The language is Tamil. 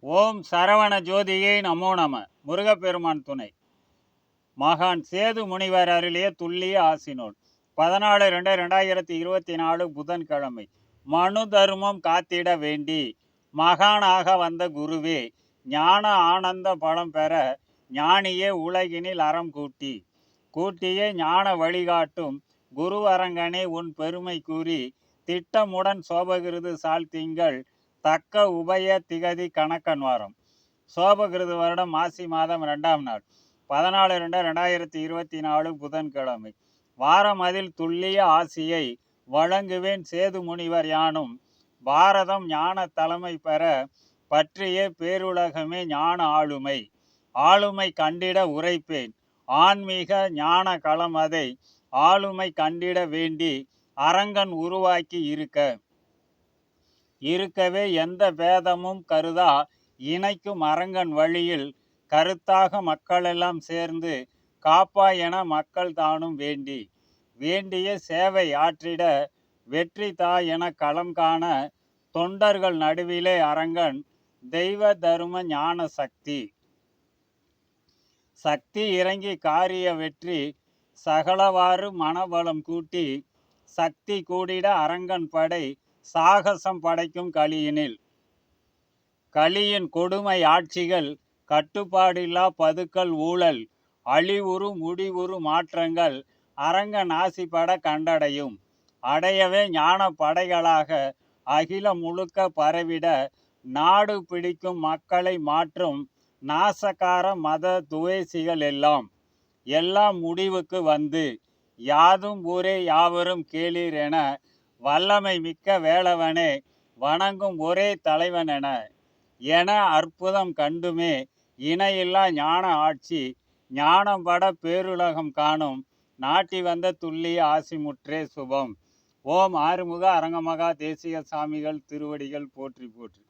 ஓம் சரவண ஜோதியை நமோ நம. முருகப்பெருமான் துணை. மகான் சேது முனிவர் அருளிய துல்லிய ஆசினோல் பதினாலு ரெண்டு ரெண்டாயிரத்தி இருபத்தி நாலு புதன்கிழமை. மனு தர்மம் காத்திட வேண்டி. மகானாக வந்த குருவே ஞான ஆனந்த பலம் பெற ஞானியே உலகினில் அறம் கூட்டி. கூட்டியே ஞான வழிகாட்டும் குருவரங்கனே உன் பெருமை கூறி. திட்டமுடன் சோபகிருது சால் திங்கள் தக்க உபய திகதி கணக்கன் வாரம் சோபகிருது வருடம் மாசி மாதம் ரெண்டாம் நாள். பதினாலு ரெண்டு ரெண்டாயிரத்தி இருபத்தி நாலு புதன்கிழமை. வாரம் அதில் துல்லிய ஆசியை வழங்குவேன் சேது முனிவர் யானும். பாரதம் ஞான தலைமை பெற பற்றிய பேருலகமே ஞான ஆளுமை. ஆளுமை கண்டிட உரைப்பேன். ஆன்மீக ஞான களம் அதை ஆளுமை கண்டிட வேண்டி அரங்கன் உருவாக்கி இருக்க. இருக்கவே எந்த பேதமும் கருதா இணைக்கும் அரங்கன் வழியில் கருத்தாக மக்களெல்லாம் சேர்ந்து காப்பா என மக்கள் தானும் வேண்டி வேண்டிய சேவை ஆற்றிட வெற்றி தா என களம் காண தொண்டர்கள் நடுவிலே அரங்கன் தெய்வ தரும ஞான சக்தி. சக்தி இறங்கி காரிய வெற்றி சகலவாறு மனபலம் கூட்டி சக்தி கூடிட அரங்கன் படை சாகசம் படைக்கும் கலியினில் கலியின் கொடுமை ஆட்சிகள் கட்டுப்பாடில்லா பதுக்கல் ஊழல் அழிவுறு முடிவுறு மாற்றங்கள் அரங்க நாசிப்பட கண்டடையும். அடையவே ஞான படைகளாக அகிலம் முழுக்க பரவிட நாடு பிடிக்கும் மக்களை மாற்றும் நாசகார மத துவேசிகள் எல்லாம். எல்லாம் முடிவுக்கு வந்து யாதும் ஊரே யாவரும் கேளீர் என வல்லமை மிக்க வேளவனே வணங்கும் ஒரே தலைவனென என அற்புதம் கண்டுமே இணையில்லா ஞான ஆட்சி ஞானம் பட பேருலகம் காணும் நாட்டி வந்த துள்ளி ஆசிமுற்றே சுபம். ஓம் ஆறுமுக அரங்கமகா தேசிய சாமிகள் திருவடிகள் போற்றி போற்றி.